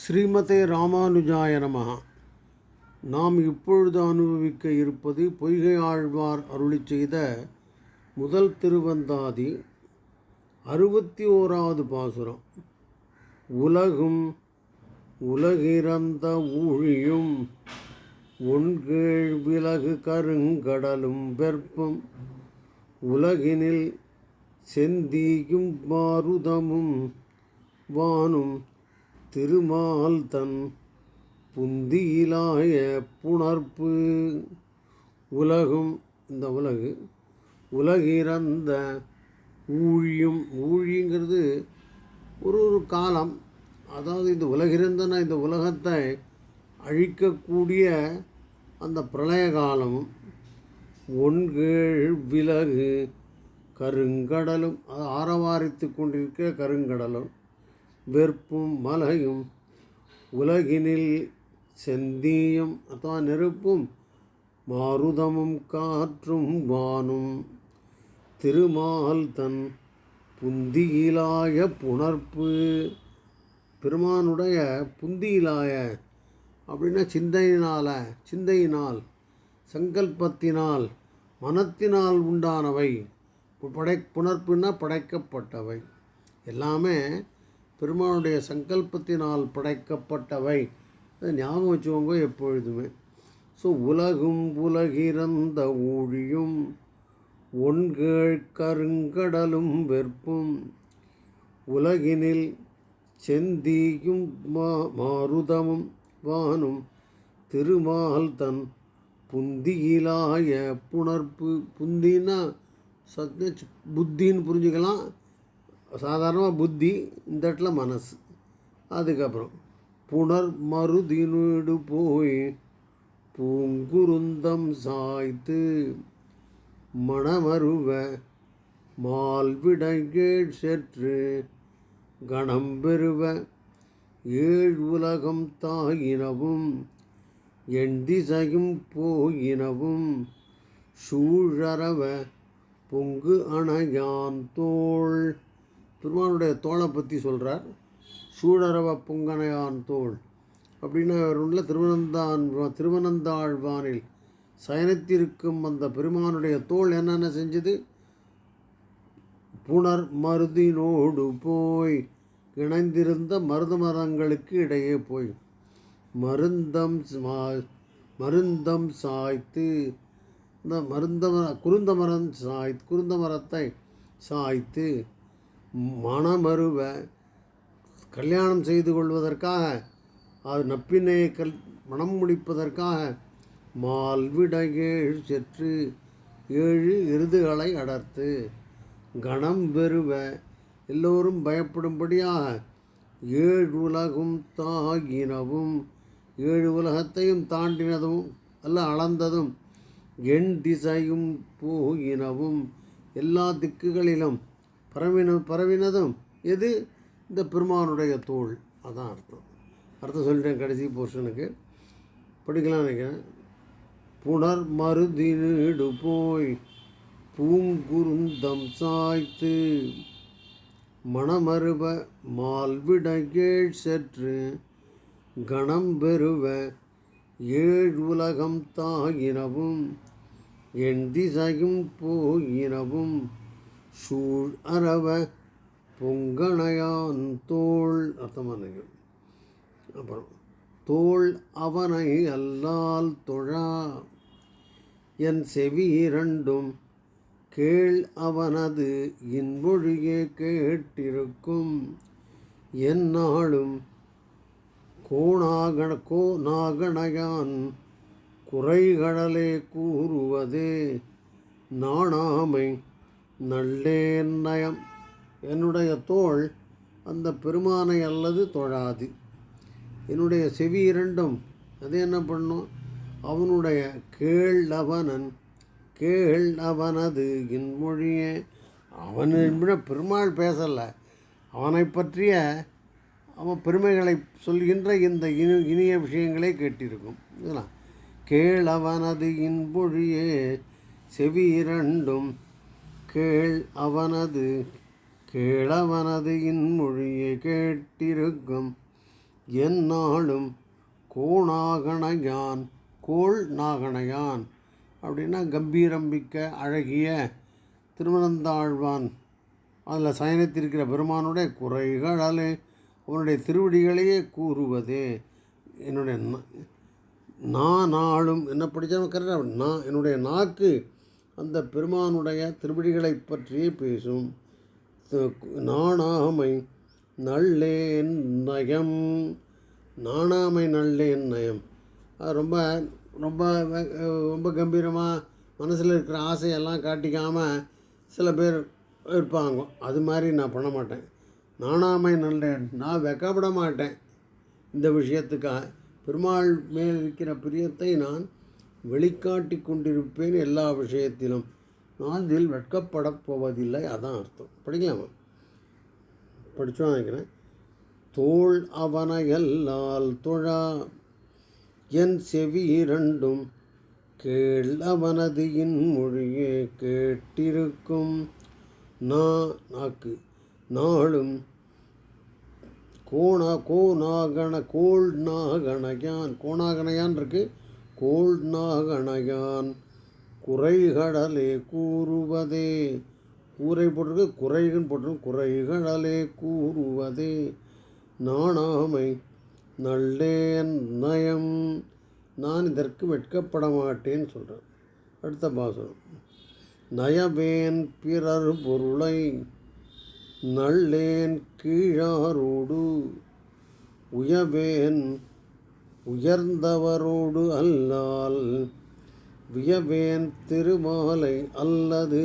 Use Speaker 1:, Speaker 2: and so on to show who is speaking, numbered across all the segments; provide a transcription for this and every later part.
Speaker 1: ஸ்ரீமதே ராமானுஜாய நமகா நாம் இப்பொழுது அனுபவிக்க இருப்பது பொய்கை ஆழ்வார் அருளிச் செய்த முதல் திருவந்தாதி அறுபத்தி ஓராவது பாசுரம். உலகும் உலகிறந்த ஊழியும் ஒன்கீழ் விலகு கருங்கடலும் வெற்பும். உலகினில் செந்தீயும் மாருதமும் வானும் திருமால் தன் புந்தியிலாய புணர்ப்பு. உலகும் இந்த உலகு உலகிறந்த ஊழியும் ஊழிங்கிறது ஒரு ஒரு காலம். அதாவது இந்த உலகிறந்தன இந்த உலகத்தை அழிக்கக்கூடிய அந்த பிரளய காலமும் ஒன்கேழ் விலகு கருங்கடலும் அது ஆரவாரித்து கொண்டிருக்கிற கருங்கடலும். வெறுப்பும் மலையும் உலகினில் செந்தீயும் அத்தவா நெருப்பும் மாருதமும் காற்றும் வானும். திருமால் தன் புந்தியிலாய புணர்ப்பு பெருமானுடைய புந்தியிலாய அப்படின்னா சிந்தையினால் சிந்தையினால் சங்கல்பத்தினால் மனத்தினால் உண்டானவை. படை புணர்ப்புன்னா படைக்கப்பட்டவை. எல்லாமே பெருமானுடைய சங்கல்பத்தினால் படைக்கப்பட்டவை. ஞாபகம் வச்சுக்கோங்க எப்பொழுதுமே. ஸோ உலகும் உலகிறந்த ஊழியும் ஒன்கேழ் கருங்கடலும் வெறுப்பும் உலகினில் செந்தியும் மா மாருதமும் வானும் திருமால் தன் புந்தியிலாய புணர்ப்பு புந்தின்னா சத்ய புத்தின்னு புரிஞ்சுக்கலாம் சாதாரணமாக புத்தி இந்த இடத்துல மனசு. அதுக்கப்புறம் புனர் மறுதினுடு போய் பூங்குருந்தம் சாய்த்து மணமருவ மால்விடங்கேழ் செற்று கணம் பெறுவ ஏழ் உலகம் தாயினவும் எண் திசையும் போயினவும் சூழறவ பொங்கு அணையான் தோள். பெருமானுடைய தோளை பற்றி சொல்கிறார் சூழரவ புங்கனையான் தோல் அப்படின்னு ஒன்றில் திருவனந்தான் திருவனந்தாழ்வானில் சயனித்திருக்கும் அந்த பெருமானுடைய தோல் என்னென்ன செஞ்சது? புனர் மருதினோடு போய் இணைந்திருந்த மருத மரங்களுக்கு இடையே போய் மருந்தம் மருந்தம் சாய்த்து இந்த மருந்த மர குருந்த மரம் சாய் குருந்த மரத்தை சாய்த்து மணமருவ கல்யாணம் செய்து கொள்வதற்காக அது நப்பினையை கல் மணம் முடிப்பதற்காக மால்விட ஏழு செற்று ஏழு எருதுகளை அடர்த்து. கணம் பெறுவ எல்லோரும் பயப்படும்படியாக ஏழு உலகும் தாகினவும் ஏழு உலகத்தையும் தாண்டினதும் அல்ல அளந்ததும் எண் திசையும் போகினவும் எல்லா திக்குகளிலும் பரவின பரவினதும் எது? இந்த பெருமானுடைய தோல். அதான் அர்த்தம். அர்த்தம் சொல்லிட்டேன் கடைசி போர்ஷனுக்கு. படிக்கலாம் நினைக்கிறேன். புனர் மருதினீடு போய் பூங்குருந்தம் சாய்த்து மணமருவ மால்விடகேழ் செற்று கணம் பெறுவ ஏழ் உலகம் தாயினவும் என் திசையும் போயினவும் சூழ் அரவ பொங்கணையான் தோல் அர்த்தமான அப்புறம் தோல் அவனை அல்லால் தொழா. என் செவி இரண்டும் கேள் அவனது இன்பொழியே கேட்டிருக்கும். என்னாலும் கோணாகண கோ நாகணையான் குறைகடலே கூறுவதே. நாணாமை நல்லேன் நயம். என்னுடைய தோள் அந்த பெருமானை அல்லது தொழாது. என்னுடைய செவி இரண்டும் அது என்ன பண்ணும்? அவனுடைய கேள் அவனன் கேள் அவனது இன்மொழியே. அவன் பெருமாள் பேசலை. அவனை பற்றிய அவன் பெருமைகளை சொல்கின்ற இந்த இனி இனிய விஷயங்களே கேட்டிருக்கும். இதெல்லாம் கேள் அவனது இன்பொழியே செவி இரண்டும் கேள் அவனது கேளவனது இன்மொழியை கேட்டிருக்கும். எந்நாளும் கோணாகணையான் கோள் நாகணையான் அப்படின்னா கம்பீரம்பிக்க அழகிய திருமணந்தாழ்வான். அதில் சயனித்திருக்கிற பெருமானுடைய குறைகளாலே அவனுடைய திருவடிகளையே கூறுவதே என்னுடைய நான் நாளும் என்ன படித்தாலும் கரெக்டாக நான் என்னுடைய நாக்கு அந்த பெருமானுடைய திருவிழிகளை பற்றியே பேசும். நாணாமை நல்லேன் நயம். நாணாமை நல்லேன் நயம். அது ரொம்ப ரொம்ப வெ- ரொம்ப கம்பீரமாக மனசில் இருக்கிற ஆசையெல்லாம் காட்டிக்காமல் சில பேர் இருப்பாங்க. அது மாதிரி நான் பண்ண மாட்டேன். நாணாமை நல்லேன் நான் வெக்கப்பட மாட்டேன். இந்த விஷயத்துக்காக பெருமாள் மேல் இருக்கிற பிரியத்தை நான் வெளிக்காட்டி கொண்டிருப்பேன் எல்லா விஷயத்திலும். நான் இதில் வெட்கப்படப் போவதில்லை அதான் அர்த்தம். படிக்கலாமா? படிச்சோம் நினைக்கிறேன். தோள் அவனையல்லால் தொழா என் செவி இரண்டும் கேள் அவனது இன்மொழியே கேட்டிருக்கும். நா நாக்கு நாளும் கோணா கோணாகண கோள் நாகணயான் கோணாகணையான் இருக்குது கோள் நாகணயான் குறைகடலே கூறுவதே. கூரை போட்டிருக்கு குறைகன் போட்டிருக்கு குறைகடலே கூறுவதே. நாணாமை நல்லேன் நயம் நான் இதற்கு வெட்கப்பட மாட்டேன்னு சொல்கிறேன் அடுத்த பாசனம் நயவேன் பிறர் பொருளை நல்லேன் கீழாரோடு உயவேன் உயர்ந்தவரோடு அல்லால் வியவேன் திருமாலை அல்லது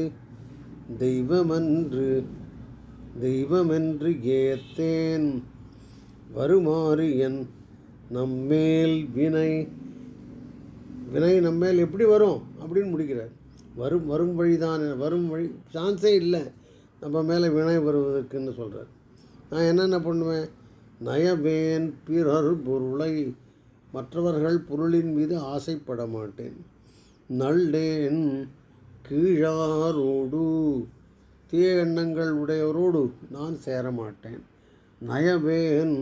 Speaker 1: தெய்வமன்று தெய்வமென்று ஏத்தேன். வருமாறு என் நம்மேல் வினை வினை நம்மேல் எப்படி வரும் அப்படின்னு முடிக்கிறார். வரும் வரும் வழிதான் வரும் வழி சான்ஸே இல்லை. நம்ம மேலே வினை வருவதற்குன்னு சொல்கிறார் நான் என்னென்ன பண்ணுவேன்? நயவேன் பிறர் பொருளை மற்றவர்கள் பொருளின் மீது ஆசைப்பட மாட்டேன் நல்லேன் கீழாரோடு தீய எண்ணங்கள் உடையவரோடு நான் சேர மாட்டேன் நயவேன்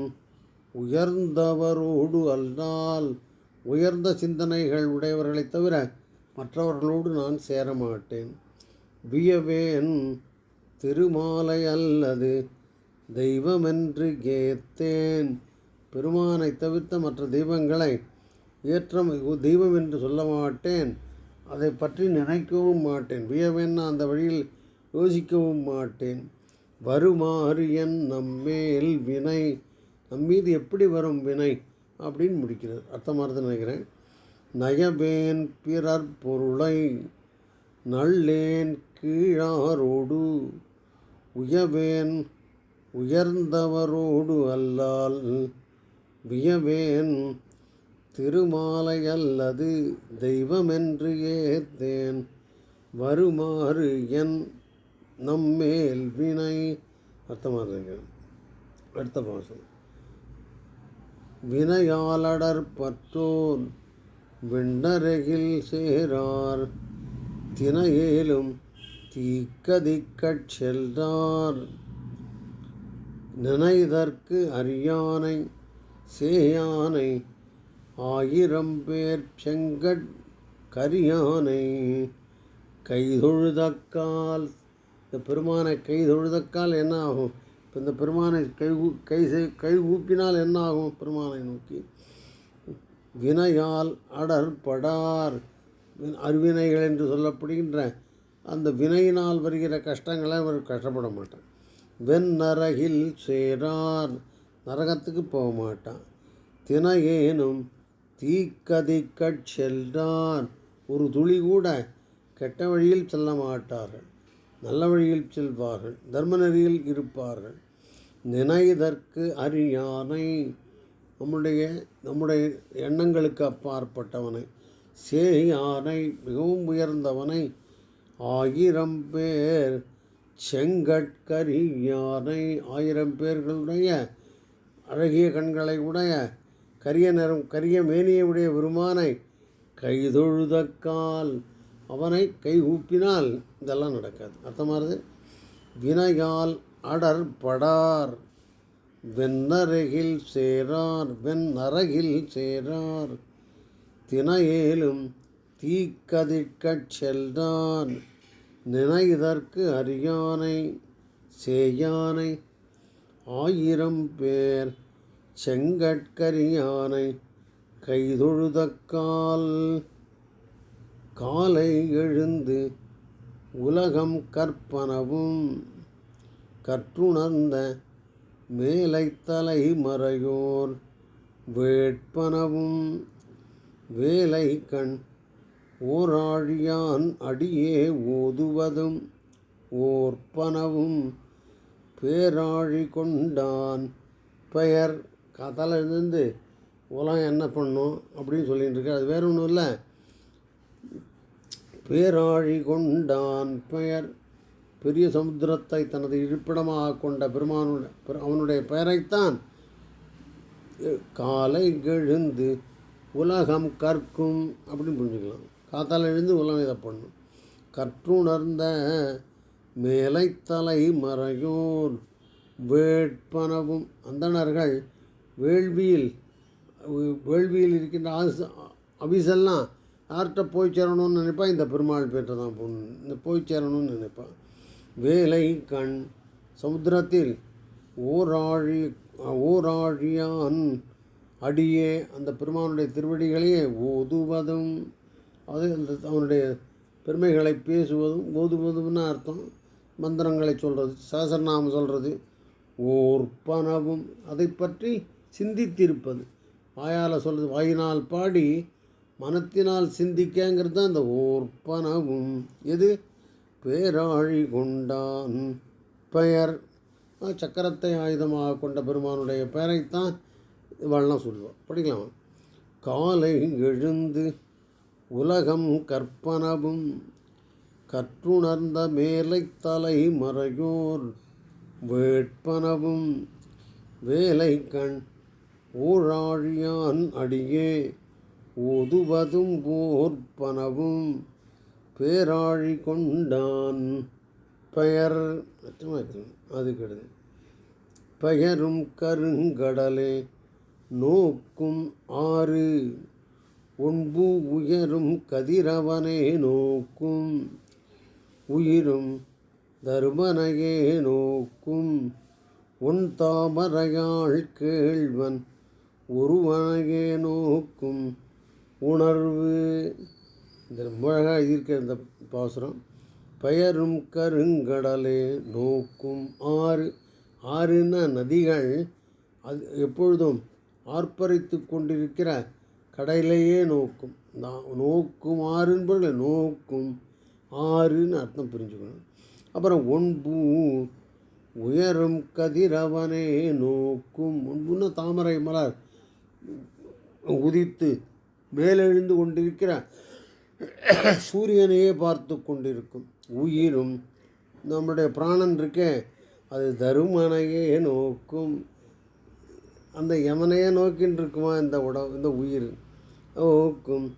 Speaker 1: உயர்ந்தவரோடு அல்லால் உயர்ந்த சிந்தனைகள் உடையவர்களைத் தவிர மற்றவர்களோடு நான் சேர மாட்டேன் வியவேன் திருமாலை அல்லது தெய்வமென்று கேத்தேன். பெருமானை தவிர்த்த மற்ற தெய்வங்களை ஏற்றம் தெய்வம் என்று சொல்ல மாட்டேன். அதை பற்றி நினைக்கவும் மாட்டேன். வியவென்ன அந்த வழியில் யோசிக்கவும் மாட்டேன். வருமாறு என் நம்மேல் வினை நம்மீது எப்படி வரும் வினை அப்படின்னு முடிக்கிறது. அர்த்தமாக நினைக்கிறேன். நயவேன் பிறர் பொருளை நல்லேன் கீழாரோடு உயவேன் உயர்ந்தவரோடு அல்லால் வியவேன். திருமாலை அல்லது தெய்வமென்று ஏத்தேன். வருமாறு என் நம்மேல் வினை. அர்த்தமாக இருக்கிறேன் அடுத்த பாசம். வினையாளடர் பற்றோன் வெண்ணருகில் சேரார். தினையேலும் தீக்கதிக்கட் செல்றார் நினைதற்கு அறியானை சேயானை ஆயிரம் பேர் செங்கட் கரியானை. கைதொழுதக்கால் இந்த பெருமானை கைதொழுதக்கால் என்ன ஆகும் இப்போ இந்த பெருமானை கை கை கை ஊப்பினால் என்ன ஆகும் பெருமானை நோக்கி வினையால் அடற்படார். அருவினைகள் என்று சொல்லப்படுகின்ற அந்த வினையினால் வருகிற கஷ்டங்களை அவர் கஷ்டப்பட மாட்டார். வெண் சேரார். நரகத்துக்கு போக மாட்டான் தினையேனும் தீக்கதிக்கட் செல்றான் ஒரு துளி கூட கெட்ட வழியில் செல்ல மாட்டார்கள் நல்ல வழியில் செல்வார்கள். தர்ம நெறியில் இருப்பார்கள். நினைதற்கு அறியானை. நம்முடைய நம்முடைய எண்ணங்களுக்கு அப்பாற்பட்டவனை. சேயானை மிகவும் உயர்ந்தவனை. ஆயிரம் பேர் செங்கட்கரியானை ஆயிரம் பேர்களுடைய அழகிய கண்களை உடைய கரிய நிறம் கரிய மேனியுடைய பெருமானை கைதொழுதக்கால் அவனை கை ஊப்பினால் இதெல்லாம் நடக்காது. அர்த்தமானது? வினையால் அடர் படார் வெண்ணருகில் சேரார் வெண்ணரகில் சேரார் தினையேலும் தீக்கதிர்க்கச் செல்தான் நினைதற்கு அறியானை சேயானை ஆயிரம் பேர் செங்கட்கரியானை கைதொழுதக்கால். காலை எழுந்து உலகம் கற்பனவும் கற்றுணர்ந்த மேலைத்தலை மறையோர் வேட்பனவும். வேலை கண் ஓராழியான் அடியே ஓதுவதும் ஓர்ப்பனவும். பேராழி கொண்டான் பெயர் கதலிருந்து உலகம் என்ன பண்ணும்? அப்படின்னு சொல்லிட்டு இருக்கு அது வேற ஒன்றும் இல்லை. பேராழி கொண்டான் பெயர். பெரிய சமுத்திரத்தை தனது இருப்பிடமாக கொண்ட பெருமானுடைய அவனுடைய பெயரைத்தான் காலை எழுந்து உலகம் கற்கும் அப்படின்னு புரிஞ்சுக்கலாம். காத்தால் எழுந்து உலகம் இதை பண்ணும். கற்றுணர்ந்த மேலைத்தலை மறையோர் வேட்பனவும். அந்தணர்கள் வேள்வியில் வேள்வியில் இருக்கின்ற ஆச அபிசெல்லாம் யார்கிட்ட போய் சேரணும்னு நினைப்பான் இந்த பெருமாள் பேர்கிட்ட தான் போகணும். இந்த போய் சேரணும்னு நினைப்பான் வேலை கண் சமுத்திரத்தில் ஓராழி ஓராழியான் அடியே அந்த பெருமானுடைய திருவடிகளையே ஓதுவதும் அது அந்த அவனுடைய பெருமைகளை பேசுவதும் ஓதுவதும்னு அர்த்தம். மந்திரங்களை சொல்கிறது சகசரநாமம் சொல்கிறது ஓர்ப்பனவும் அதை பற்றி சிந்தித்திருப்பது. வாயால் சொல்கிறது வாயினால் பாடி மனத்தினால் சிந்திக்கங்கிறது தான் அந்த ஓர்ப்பனவும். எது? பேராழி கொண்டான் பெயர். சக்கரத்தை ஆயுதமாக கொண்ட பெருமானுடைய பெயரைத்தான் இவெல்லாம் சொல்லுவாள் படிக்கலாம்? காலை எழுந்து உலகம் கற்பனவும் கற்றுணர்ந்த மேலை தலை மறையோர் வேட்பனவும் வேலை கண் ஊராழியான் அடியே ஓதுவதும் போர்ப்பனவும் பேராழி கொண்டான். பெயர் அது கெடுது பெயரும் கருங்கடலே நோக்கும் ஆறு. ஒன்பு உயரும் கதிரவனே நோக்கும். உயிரும் தருமனையே நோக்கும். உன் தாமரையாள் கேள்வன் ஒருவனையே நோக்கும் உணர்வு. இந்த ரொம்ப அழகாக இருக்கிற இந்த பாசுரம் பெயரும் கருங்கடலே நோக்கும் ஆறு. ஆறுன்னா நதிகள். அது எப்பொழுதும் ஆர்ப்பரித்து கொண்டிருக்கிற கடலையே நோக்கும். நோக்கும் ஆறுன்னு நோக்கும் ஆறுன்னு அர்த்தம் புரிஞ்சுக்கணும். அப்புறம் ஒன்பூ உயரும் கதிரவனே நோக்கும். ஒன்புன்னு தாமரை மலர். உதித்து மேலெழுந்து கொண்டிருக்கிற சூரியனையே பார்த்து கொண்டிருக்கும். உயிரும் நம்முடைய பிராணன் இருக்கே அது தருமனையே நோக்கும். அந்த யமனையே நோக்கின்னு இருக்குமா இந்த உடம்பு இந்த உயிர்? நோக்கும்.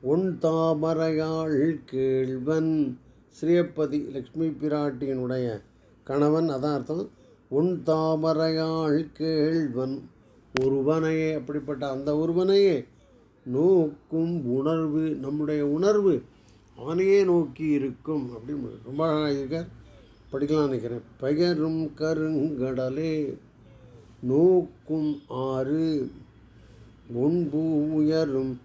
Speaker 1: உன் தாமரையாள் கேள்வன். ஸ்ரீயப்பதி லக்ஷ்மி பிராட்டியினுடைய கணவன் அதான் அர்த்தம். உன் தாமரையாள் கேள்வன். ஒருவனையே அப்படிப்பட்ட அந்த ஒருவனையே நோக்கும் உணர்வு நம்முடைய உணர்வு அவனையே நோக்கி இருக்கும் அப்படின்னு ரொம்ப அழகாக இருக்கார் படிக்கலாம் நினைக்கிறேன். பெயரும் கருங்கடலே நோக்கும் ஆறு முன்பு உயரும்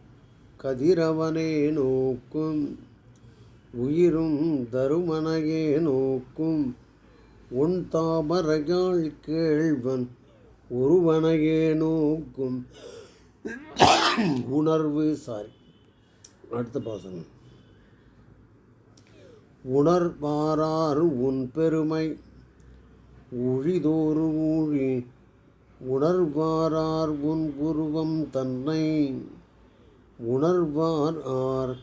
Speaker 1: கதிரவனே நோக்கும் உயிரும் தருமனையே நோக்கும் உன் தாமரையாள் கேள்வன் ஒருவனையே நோக்கும் உணர்வு சாரி அடுத்த பாசனம். உணர்வாரார் உன் பெருமை உழிதோறு ஊழி. உணர்வாரார் உன் உருவம் தன்னை உணர்வார் ஆர்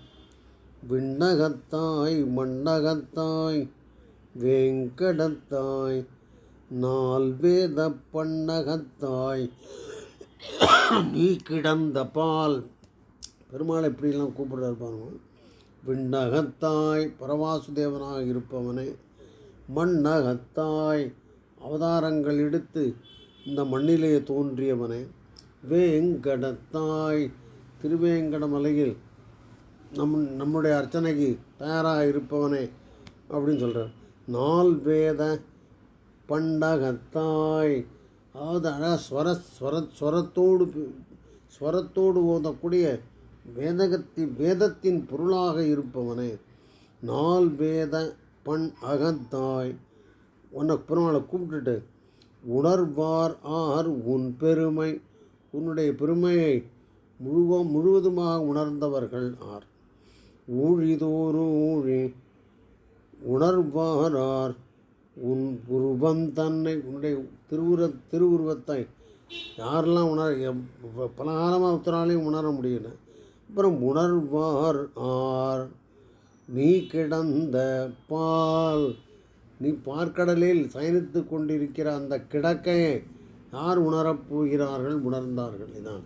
Speaker 1: விண்ணகத்தாய் மண்ணகத்தாய் வேங்கடத்தாய். நால் வேத பண்ணகத்தாய் நீ கிடந்த பால். பெருமாள் எப்படிலாம் கூப்பிடுறாரு பாருங்க. விண்ணகத்தாய் பரவாசுதேவனாக இருப்பவனே. மண்ணகத்தாய் அவதாரங்கள் எடுத்து இந்த மண்ணிலே தோன்றியவனே. வேங்கடத்தாய் திருவேங்கடமலையில் நம் நம்முடைய அர்ச்சனைக்கு தயாராக இருப்பவனே அப்படின்னு சொல்கிறார் நால் வேத பண்டகத்தாய். அதாவது அழகாக ஸ்வர ஸ்வர ஸ்வரத்தோடு ஸ்வரத்தோடு ஓதக்கூடிய வேதகத்தின் வேதத்தின் பொருளாக இருப்பவனே. நாள் வேத பண் அகத்தாய். உன்னை பெருமாளை கூப்பிட்டுட்டு உணர்வார் ஆர் உன் பெருமை. உன்னுடைய பெருமையை முழுவ முழுவதுமாக உணர்ந்தவர்கள் ஆர். ஊழிதோறும் ஊழி உணர்வாரார் உன் உருவம் தன்னை உன்னுடைய திருவுர திருவுருவத்தை யாரெல்லாம் உணர பலகாலமாக பல ஒருத்தராலையும் உணர முடியல அப்புறம் உணர்வார் ஆர் நீ கிடந்த பால் நீ பார்க்கடலில் சயனித்து கொண்டிருக்கிற அந்த கிடக்கையை யார் உணரப் போகிறார்கள்? உணர்ந்தார்கள். இதான்.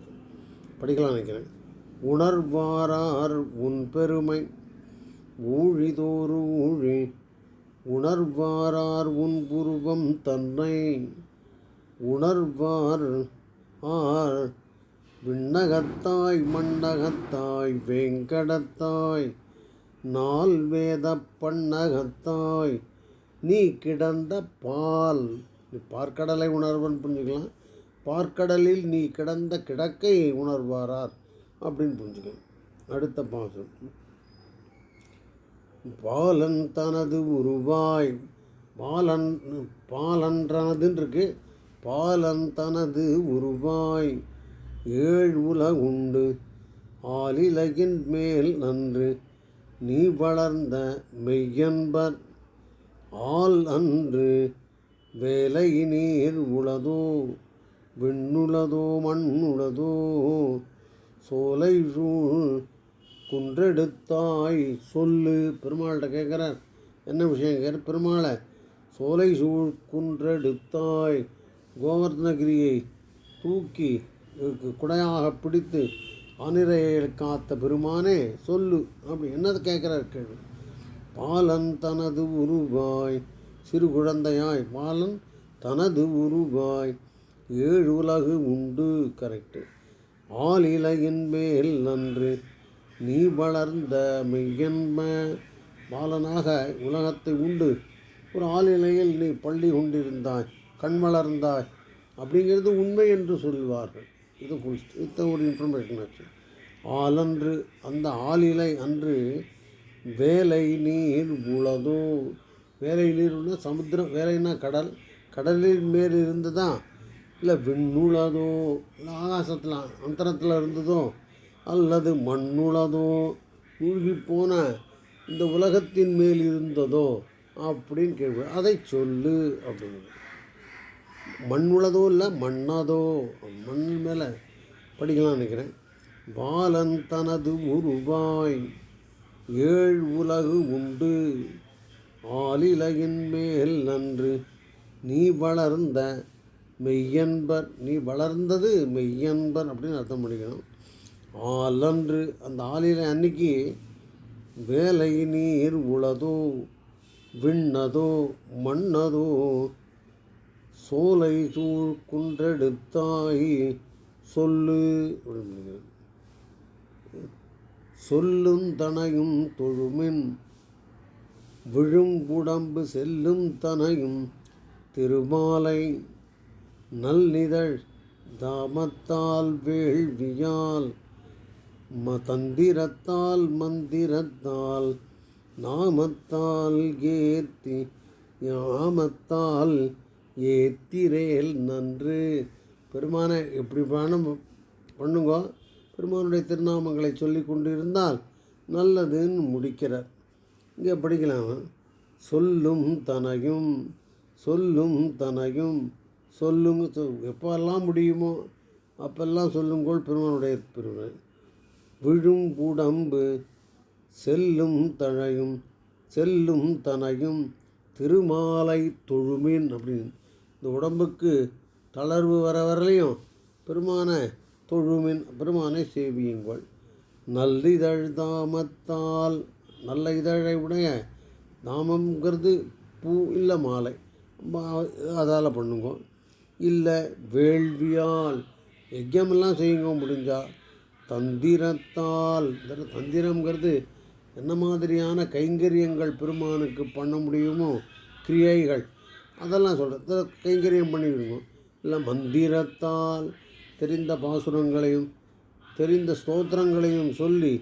Speaker 1: படிக்கலாம் நினைக்கிறேன். உணர்வாரார் உன் பெருமை ஊழிதோறு ஊழி உணர்வாரார் உன் புருவம் தன்னை உணர்வார் ஆர். விண்ணகத்தாய் மண்ணகத்தாய் வேங்கடத்தாய் நாள் வேத பண்ணகத்தாய் நீ கிடந்த பால். நீ பார்க்கடலை உணர்வன் புரிஞ்சுக்கலாம். பார்க்கடலில் நீ கிடந்த கிடக்கை உணர்வாரார் அப்படின்னு புரிஞ்சுக்கலாம். அடுத்த பாசம் பாலன் தனது உருவாய் பாலன் பாலன்றனதுன்னு இருக்கு பாலன் தனது உருவாய் ஏழ் உலகுண்டு ஆலிலகின் மேல் நன்று நீ வளர்ந்த மெய்யன்பர். ஆள் அன்று வேலை நீர் உளதோ விண்ணுளதோ மண்ணுளதோ சோலை சூழ் குன்றெடுத்தாய். சொல்லு. பெருமாள்கிட்ட கேட்குறார். என்ன விஷயம் கேட்குற பெருமாளை சோலை சூழ் குன்றெடுத்தாய். கோவர்தனகிரியை தூக்கி குடையாக பிடித்து ஆனிரையை காத்த பெருமானே சொல்லு. அப்படி என்னது கேட்குறார் கேள்வி. பாலன் தனது உருவாய் சிறு குழந்தையாய். பாலன் தனது உருவாய் ஏழு உலகு உண்டு. கரெக்டு. ஆளிலையின் மேல் நன்று நீ வளர்ந்த மெய்யன்ம பாலனாக உலகத்தை உண்டு. ஒரு ஆளிலையில் நீ பள்ளி கொண்டிருந்தாய் கண் வளர்ந்தாய். அப்படிங்கிறது உண்மை என்று சொல்வார்கள். இது இத்த ஒரு இன்ஃபர்மேஷன் ஆச்சு ஆலன்று அந்த ஆளிலை அன்று வேலை நீர் உளதோ? வேலை நீர்னா சமுத்திரம் வேலைன்னா கடல். கடலின் மேல் இருந்ததா இல்லை விண்ணுளதோ? இல்லை ஆகாசத்தில் அந்தரத்தில் இருந்ததோ? அல்லது மண்ணுளதோ மூழ்கிப்போன போன இந்த உலகத்தின் மேல் இருந்ததோ அப்படின்னு கேள்வி. அதை சொல்லு அப்படிங்கிறது மண்ணுளதோ இல்லை மண்ணதோ. மண் மேலே படிக்கலாம்னு நினைக்கிறேன். பாலன் தனது உருவாய் ஏழ் உலகு உண்டு. ஆலிலகின் மேல் நன்று நீ வளர்ந்த மெய்யன்பர். நீ வளர்ந்தது மெய்யன்பர் அப்படின்னு அர்த்தம் பண்ணிக்கணும் ஆலன்று அந்த ஆலிலை அன்னைக்கு வேலை நீர் உளதோ விண்ணதோ மண்ணதோ சோலை சூழ் குன்றெடுத்தாய் சொல்லு சொல்லும் தனையும் தொழுமின் விழும் உடம்பு செல்லும் தனையும் திருமாலை நல்லிதழ் தாமத்தால் வேள்வியால் மதந்திரத்தால் மந்திரத்தால் நாமத்தால் ஏத்தி யாமத்தால் ஏத்திரேல் நன்று. பெருமானை எப்படி பண்ண பண்ணுங்க? பெருமானுடைய திருநாமங்களை சொல்லி கொண்டிருந்தால் நல்லதுன்னு முடிக்கிறார். இங்கே படிக்கலாம். சொல்லும் தனையும் சொல்லும் தனையும் சொல்லுங்க சொ- எப்போல்லாம் முடியுமோ அப்பெல்லாம் சொல்லுங்கோள் பெருமானுடைய பெருமை விழும் உடம்பு செல்லும் தழையும் செல்லும் தனையும் திருமாலை தொழுமின் அப்படின்னு. இந்த உடம்புக்கு தளர்வு வர வரலையும் பெருமானை தொழுமின் பெருமானை சேவியுங்கள். நல்லிதழ் தாமத்தால் நல்ல இதழை உடைய தாமங்கிறது பூ இல்லை மாலை. அதால் பண்ணுங்க. இல்லை வேள்வியால் யஜ்யமெல்லாம் செய்யுங்க முடிஞ்சால் தந்திரத்தால் இந்த என்ன மாதிரியான கைங்கரியங்கள் பெருமானுக்கு பண்ண முடியுமோ கிரியைகள். அதெல்லாம் சொல்கிறது கைங்கரியம் பண்ணிவிடுவோம் இல்லை மந்திரத்தால் தெரிந்த பாசுரங்களையும் தெரிந்த ஸ்தோத்திரங்களையும் சொல்லி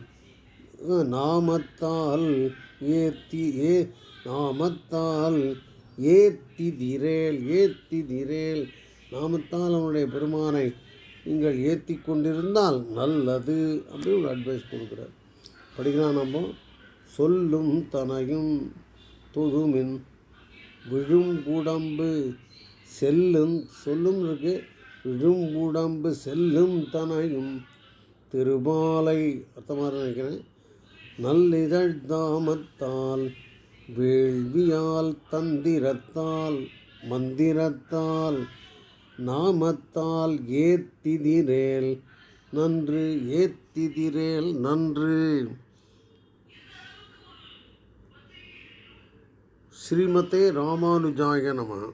Speaker 1: நாமத்தால் ஏத்தி ஏ நாமத்தால் ஏத்தி திரேல் ஏத்தி திரேல் நாமத்தால் அவனுடைய பெருமானை நீங்கள் ஏற்றி கொண்டிருந்தால் நல்லது அப்படின்னு ஒரு அட்வைஸ் கொடுக்குறார். படிக்கலாம் நம்ம சொல்லும் தனையும் தொழுமின் விழும் உடம்பு செல்லும் சொல்லும் இருக்கு விழும் உடம்பு செல்லும் தனையும் திருமாலை அர்த்தமாக நினைக்கிறேன். நல்லிதழ் தாமத்தால் வேள்வியால் தந்திரத்தால் மந்திரத்தால் நாமத்தால் ஏத்திதிரேல். நன்று ஏத்திதிரேல் நன்று. ஸ்ரீமதே ராமானுஜாய நம.